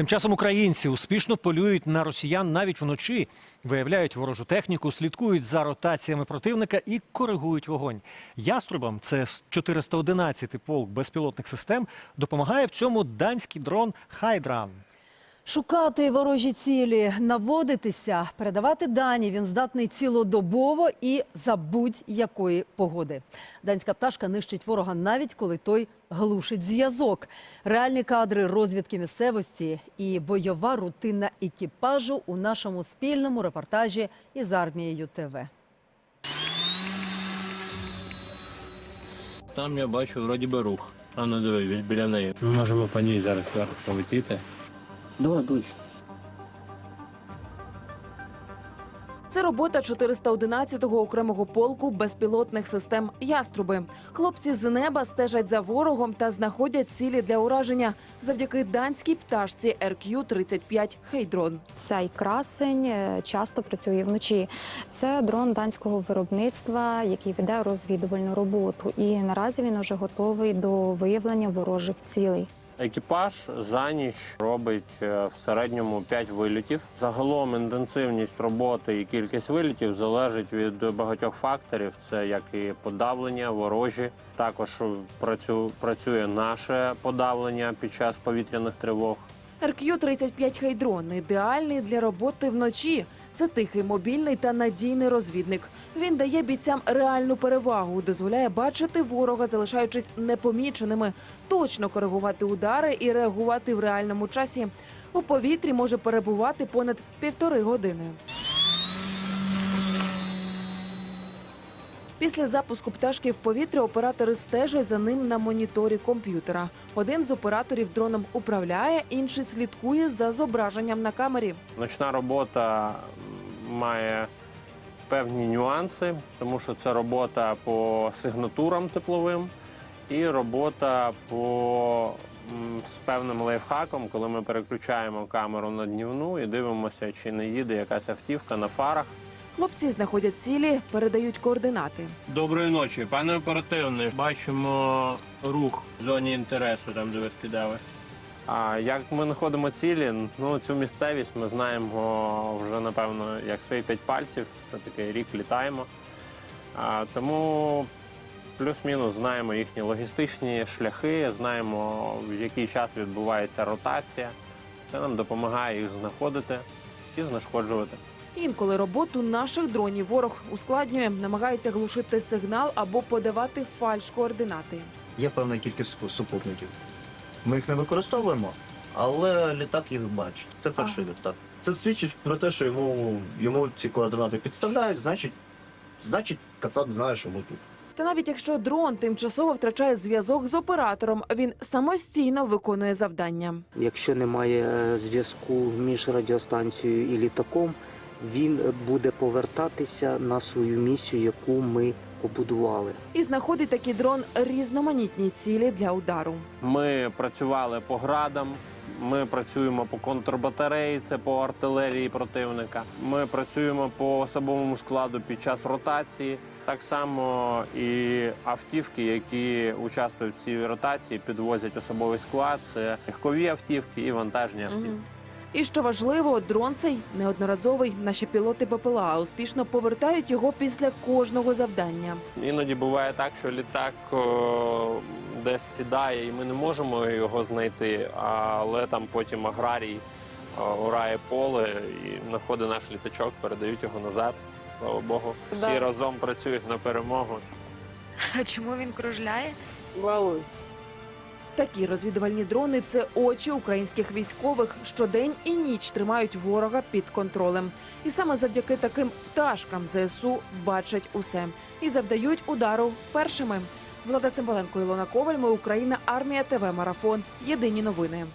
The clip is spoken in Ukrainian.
Тим часом українці успішно полюють на росіян навіть вночі, виявляють ворожу техніку, слідкують за ротаціями противника і коригують вогонь. Яструбам, це 411-й полк безпілотних систем, допомагає в цьому данський дрон Хайдран. Шукати ворожі цілі, наводитися, передавати дані він здатний цілодобово і за будь-якої погоди. Данська пташка нищить ворога навіть коли той глушить зв'язок. Реальні кадри розвідки місцевості і бойова рутина екіпажу у нашому спільному репортажі із армією ТВ. Там я бачу вроді би рух. А ну диви, біля неї. Ми можемо по ній зараз полетіти. Давай ближче. Це робота 411-го окремого полку безпілотних систем Яструби. Хлопці з неба стежать за ворогом та знаходять цілі для ураження завдяки данській пташці RQ-35 Хейдрон. Цей красень е, часто працює вночі. Це дрон данського виробництва, який веде розвідувальну роботу. І наразі він уже готовий до виявлення ворожих цілей. Екіпаж за ніч робить е, в середньому 5 вилітів. Загалом інтенсивність роботи і кількість вилітів залежить від багатьох факторів. Це як і подавлення, ворожі. Також працю- працює наше подавлення під час повітряних тривог. RQ-35 Хейдрон ідеальний для роботи вночі. Це тихий, мобільний та надійний розвідник. Він дає бійцям реальну перевагу, дозволяє бачити ворога, залишаючись непоміченими, точно коригувати удари і реагувати в реальному часі. У повітрі може перебувати понад півтори години. Після запуску пташки в повітря оператори стежать за ним на моніторі комп'ютера. Один з операторів дроном управляє, інший слідкує за зображенням на камері. Ночна робота має певні нюанси, тому що це робота по сигнатурам тепловим і робота по з певним лайфхаком, коли ми переключаємо камеру на днівну і дивимося, чи не їде якась автівка на фарах. Хлопці знаходять цілі, передають координати. Доброї ночі, пане оперативний. Бачимо рух в зоні інтересу, там де ви скидали. А як ми знаходимо цілі, ну цю місцевість ми знаємо вже напевно як свої п'ять пальців. Все таки рік літаємо. А, тому плюс-мінус знаємо їхні логістичні шляхи, знаємо в який час відбувається ротація. Це нам допомагає їх знаходити і знешкоджувати. Інколи роботу наших дронів ворог ускладнює, намагається глушити сигнал або подавати фальш координати. Є певна кількість супутників. Ми їх не використовуємо, але літак їх бачить. Це перший літак. Це свідчить про те, що йому, йому ці координати підставляють, значить, значить, Кацап знає, що ми тут. Та навіть якщо дрон тимчасово втрачає зв'язок з оператором, він самостійно виконує завдання. Якщо немає е, зв'язку між радіостанцією і літаком, він буде повертатися на свою місію, яку ми побудували. І знаходить такий дрон різноманітні цілі для удару. Ми працювали по градам. Ми працюємо по контрбатареї, це по артилерії противника. Ми працюємо по особовому складу під час ротації. Так само і автівки, які участвують в цій ротації, підвозять особовий склад. Це легкові автівки і вантажні автівки. І що важливо, дрон цей неодноразовий. Наші пілоти БПЛА успішно повертають його після кожного завдання. Іноді буває так, що літак о, десь сідає, і ми не можемо його знайти, але там потім аграрій о, орає поле і знаходить наш літачок, передають його назад. Слава Богу. Всі Да. разом працюють на перемогу. А чому він кружляє? Такі розвідувальні дрони це очі українських військових. що день і ніч тримають ворога під контролем. І саме завдяки таким пташкам ЗСУ бачать усе і завдають удару першими. Влада Цимбаленко, Ілона Коваль. Ми Україна. Армія ТВ Марафон. Єдині новини.